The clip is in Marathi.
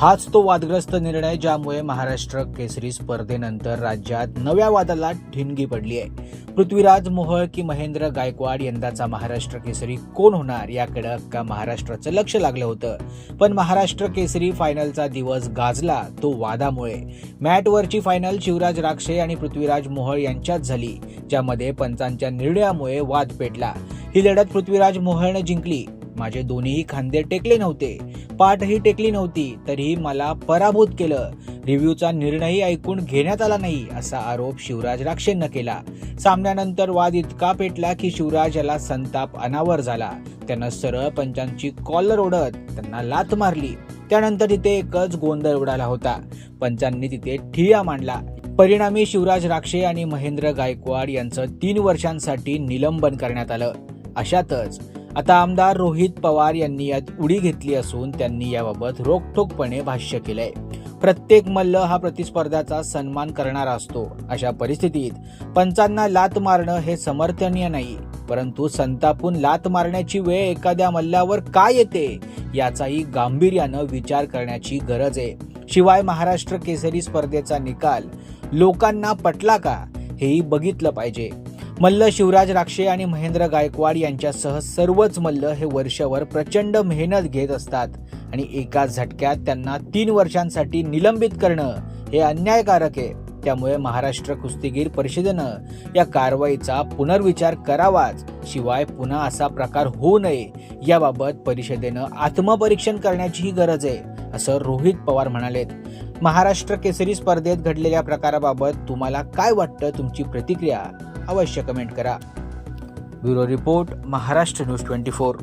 हाच तो वादग्रस्त निर्णय ज्यामुळे महाराष्ट्र केसरी स्पर्धेनंतर राज्यात नव्या वादाला ठिणगी पडली आहे. पृथ्वीराज मोहळ की महेंद्र गायकवाड यंदाचा महाराष्ट्र केसरी कोण होणार याकडे अख्खा महाराष्ट्राचं लक्ष लागलं होतं. पण महाराष्ट्र केसरी फायनलचा दिवस गाजला तो वादामुळे. मॅटवरची फायनल शिवराज राक्षे आणि पृथ्वीराज मोहळ यांच्यात झाली ज्यामध्ये पंचांच्या निर्णयामुळे वाद पेटला. ही लढत पृथ्वीराज मोहळने जिंकली माझे दोन्हीही खांदे टेकले नव्हते. पाठही टेकली नव्हती. तरीही मला पराभूत केलं. रिव्ह्यूचा निर्णयही ऐकून घेण्यात आला नाही असा आरोप शिवराज राक्षेंना केला. सामन्यानंतर वाद इतका पेटला की शिवराज याला संताप अनावर झाला. त्यानं सरळ पंचांची कॉलर ओढत त्यांना लात मारली. त्यानंतर तिथे एकच गोंधळ उडाला होता. पंचांनी तिथे ठिया मांडला. परिणामी शिवराज राक्षे आणि महेंद्र गायकवाड यांचं तीन वर्षांसाठी निलंबन करण्यात आलं. अशातच आता आमदार रोहित पवार यांनी यात उडी घेतली असून त्यांनी याबाबत रोखठोकपणे भाष्य केलंय. प्रत्येक मल्ल हा प्रतिस्पर्धाचा सन्मान करणारा असतो. अशा परिस्थितीत पंचांना लात मारणं हे समर्थनीय नाही. परंतु संतापून लात मारण्याची वेळ एखाद्या मल्लावर काय येते? याचाही गांभीर्यानं विचार करण्याची गरज आहे. शिवाय महाराष्ट्र केसरी स्पर्धेचा निकाल लोकांना पटला का? हेही बघितलं पाहिजे. मल्ल शिवराज राक्षे आणि महेंद्र गायकवाड यांच्यासह सर्वच मल्ल हे वर्षभर प्रचंड मेहनत घेत असतात. आणि एका झटक्यात त्यांना तीन वर्षांसाठी निलंबित करणं हे अन्यायकारक आहे. त्यामुळे महाराष्ट्र कुस्तीगीर परिषदेनं या कारवाईचा पुनर्विचार करावाच शिवाय पुन्हा असा प्रकार होऊ नये. याबाबत परिषदेनं आत्मपरीक्षण करण्याचीही गरज आहे असं रोहित पवार म्हणालेत. महाराष्ट्र केसरी स्पर्धेत घडलेल्या प्रकाराबाबत तुम्हाला काय वाटतं? तुमची प्रतिक्रिया? अवश्य कमेंट करा. Bureau report Maharashtra news twenty four.